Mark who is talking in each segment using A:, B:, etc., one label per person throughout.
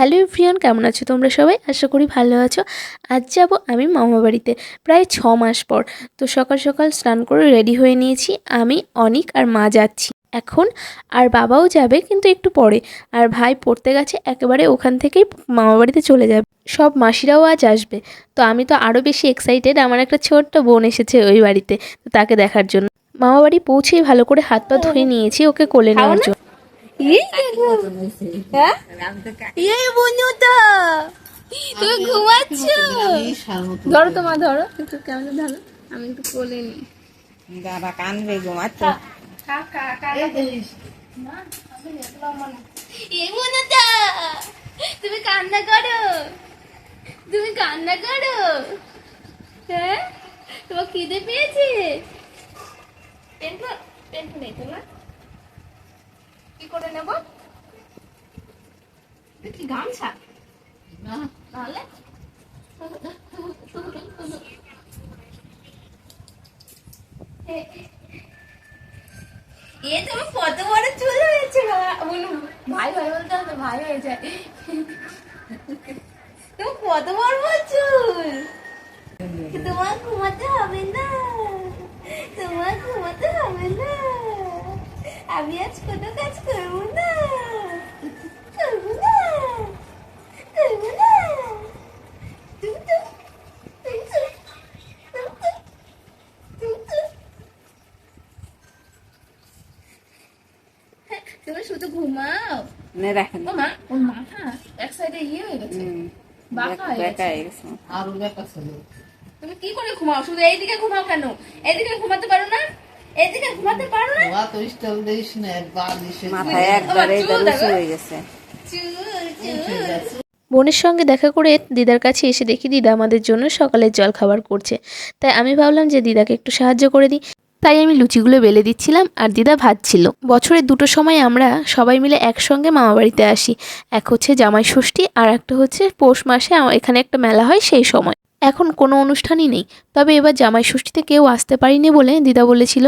A: Hello everyone কেমন আছো তোমরা সবাই? আশা করি ভালো আছো। আজ যাব আমি মামা বাড়িতে। প্রায় ছ মাস পর। তো সকাল সকাল স্নান করে রেডি হয়ে নিয়েছি। আমি অনিক আর মা যাচ্ছি। এখন আর বাবাও যাবে কিন্তু একটু পরে। আর ভাই পড়তে গেছে একেবারে ওখান থেকেই মামা বাড়িতে চলে যাবে। সব মাসিরাও আজ আসবে। তো আমি তো আরও বেশি এক্সাইটেড আমার একটা ছোট্ট বোন এসেছে ওই বাড়িতে তো তাকে দেখার জন্য। মামা বাড়ি পৌঁছেই ভালো করে হাত পা ধুয়ে নিয়েছি ওকে কোলে নেওয়ার জন্য।
B: তুমি ঘুমাচ্ছ ধরো তোমা ধরো একটু কেমন ধরো আমি একটু কোলে নিই
C: বাবা কানবে ঘুমাচ্ছ
B: তুমি কান্না করো তুমি কান্না করো হ্যাঁ তোমার খিদে পেয়েছে পেন্ট পেন্ট নেই তোমার করে নেব। কি গামছা? তাহলে? এ তোমার কত বড় চুল হয়েছে ভাই ভাই বলতে হবে ভাই হয়ে যায়। তোমার কত বড় বড় চুল? তোমার ঘুমাতে হবে না। তোমার ঘুমাতে হবে না। আমি আজ কোনো কাজ করব না। করব না। করব না। তুই তো তুই তো তুই তো তুই তো। তুমি শুধু ঘুমাও।
C: নে দেখেন
B: মা ওর মাথা এক সাইডে ইয়ে হয়ে গেছে। বাঁকা হয়ে গেছে।
C: হয়ে
B: তুমি কি করে ঘুমাও? শুধু এইদিকে ঘুমাও কেন? এইদিকে ঘুমাতে পারো না? এইদিকে ঘুমাতে পারো না?
C: মাথায় একবারে
B: চুল
C: হয়ে গেছে।
B: চুল চুল
A: বোনের সঙ্গে দেখা করে দিদার কাছে এসে দেখি দিদা আমাদের জন্য সকালের জল খাবার করছে। তাই আমি ভাবলাম যে দিদাকে একটু সাহায্য করে দিই। তাই আমি লুচিগুলো বেলে দিচ্ছিলাম আর দিদা ভাজছিল বছরের দুটো সময় আমরা সবাই মিলে একসঙ্গে মামা বাড়িতে আসি। এক হচ্ছে জামাই ষষ্ঠী আর একটা হচ্ছে পৌষ মাসে এখানে একটা মেলা হয় সেই সময়। এখন কোনো অনুষ্ঠানই নেই। তবে এবার জামাই ষষ্ঠীতে কেউ আসতে পারিনি বলে দিদা বলেছিল,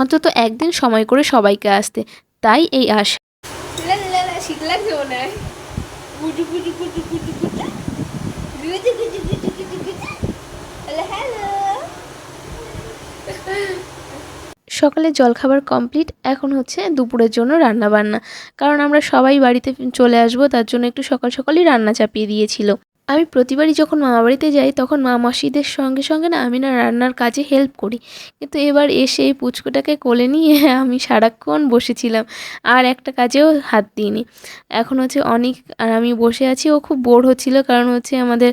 A: অন্তত একদিন সময় করে সবাইকে আসতে। তাই এই আশ সকালে জলখাবার কমপ্লিট, এখন হচ্ছে দুপুরের জন্য রান্না বান্না কারণ আমরা সবাই বাড়িতে চলে আসব, তার জন্য একটু সকাল সকালই রান্না চাপিয়ে দিয়েছিল। আমি প্রতিবারই যখন মামা বাড়িতে যাই, তখন মা মাসিদের সঙ্গে সঙ্গে না আমি না রান্নার কাজে হেল্প করি। কিন্তু এবার এসে এই পুচকোটাকে কোলে নিয়ে আমি সারাক্ষণ বসেছিলাম, আর একটা কাজেও হাত দিইনি। এখন হচ্ছে অনেক আর আমি বসে আছি, ও খুব বোর হচ্ছিল কারণ হচ্ছে আমাদের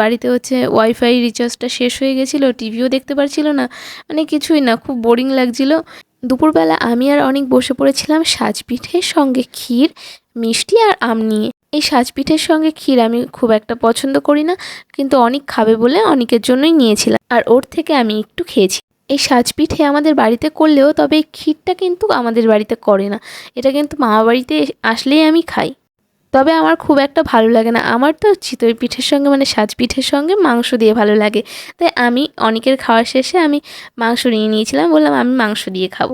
A: বাড়িতে হচ্ছে ওয়াইফাই রিচার্জটা শেষ হয়ে গেছিল টিভিও দেখতে পারছিল না মানে কিছুই না, খুব বোরিং লাগছিল। দুপুরবেলা আমি আর অনেক বসে পড়েছিলাম সাজপিঠের সঙ্গে ক্ষীর, মিষ্টি আর আম নিয়ে। এই সাজপিঠের সঙ্গে ক্ষীর আমি খুব একটা পছন্দ করি না, কিন্তু অনেক খাবে বলে অনেকের জন্যই নিয়েছিলাম। আর ওর থেকে আমি একটু খেয়েছি। এই সাজপিঠে আমাদের বাড়িতে করলেও তবে এই ক্ষীরটা কিন্তু আমাদের বাড়িতে করে না। এটা কিন্তু মামা বাড়িতে আসলেই আমি খাই। তবে আমার খুব একটা ভালো লাগে না। আমার তো চিতই পিঠের সঙ্গে মানে সাজ পিঠের সঙ্গে মাংস দিয়ে ভালো লাগে। তাই আমি অনেকের খাওয়ার শেষে আমি মাংস নিয়ে নিয়েছিলাম। বললাম আমি মাংস দিয়ে খাব।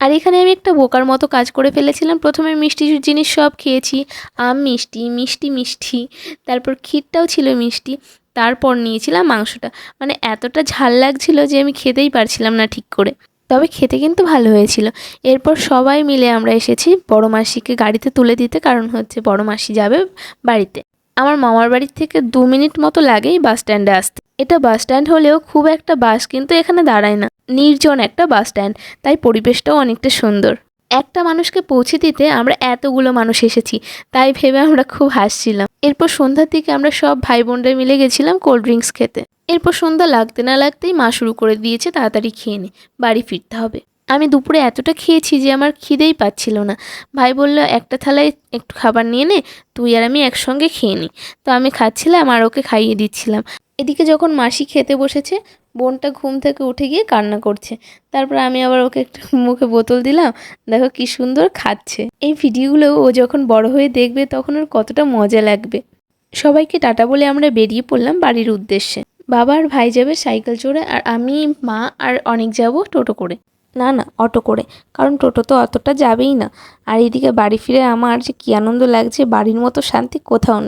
A: আর এখানে আমি একটা বোকার মতো কাজ করে ফেলেছিলাম। প্রথমে মিষ্টি জিনিস সব খেয়েছি, আম মিষ্টি মিষ্টি মিষ্টি, তারপর ক্ষীরটাও ছিল মিষ্টি, তারপর নিয়েছিলাম মাংসটা। মানে এতটা ঝাল লাগছিল যে আমি খেতেই পারছিলাম না ঠিক করে। তবে খেতে কিন্তু ভালো হয়েছিল। এরপর সবাই মিলে আমরা এসেছি বড় মাসিকে গাড়িতে তুলে দিতে, কারণ হচ্ছে বড় মাসি যাবে বাড়িতে। আমার মামার বাড়ির থেকে দু মিনিট মতো লাগেই বাস স্ট্যান্ডে আসতে। এটা বাস স্ট্যান্ড হলেও খুব একটা বাস কিন্তু এখানে দাঁড়ায় না। নির্জন একটা বাস স্ট্যান্ড, তাই পরিবেশটাও অনেকটা সুন্দর। একটা মানুষকে পৌঁছে দিতে আমরা এতগুলো মানুষ এসেছি, তাই ভেবে আমরা খুব হাসছিলাম। এরপর সন্ধ্যার দিকে আমরা সব ভাই বোনরা মিলে গেছিলাম কোল্ড ড্রিঙ্কস খেতে। এরপর সন্ধ্যা লাগতে না লাগতেই মা শুরু করে দিয়েছে, তাড়াতাড়ি খেয়ে নে, বাড়ি ফিরতে হবে। আমি দুপুরে এতটা খেয়েছি যে আমার খিদেই পাচ্ছিল না। ভাই বলল, একটা থালায় একটু খাবার নিয়ে নে, তুই আর আমি একসঙ্গে খেয়ে নিই তো আমি খাচ্ছিলাম আর ওকে খাইয়ে দিচ্ছিলাম। এদিকে যখন মাসি খেতে বসেছে, বোনটা ঘুম থেকে উঠে গিয়ে কান্না করছে। তারপর আমি আবার ওকে একটু মুখে বোতল দিলাম, দেখো কি সুন্দর খাচ্ছে। এই ভিডিওগুলো ও যখন বড় হয়ে দেখবে, তখন ওর কতটা মজা লাগবে। সবাইকে টাটা বলে আমরা বেরিয়ে পড়লাম বাড়ির উদ্দেশ্যে। বাবা আর ভাই যাবে সাইকেল চড়ে, আর আমি, মা আর অনেক যাব টোটো করে। না না, অটো করে। কারণ টোটো তো অতটা যাবেই না। আর এদিকে বাড়ি ফিরে আমার যে কী আনন্দ লাগছে, বাড়ির মতো শান্তি কোথাও নেই।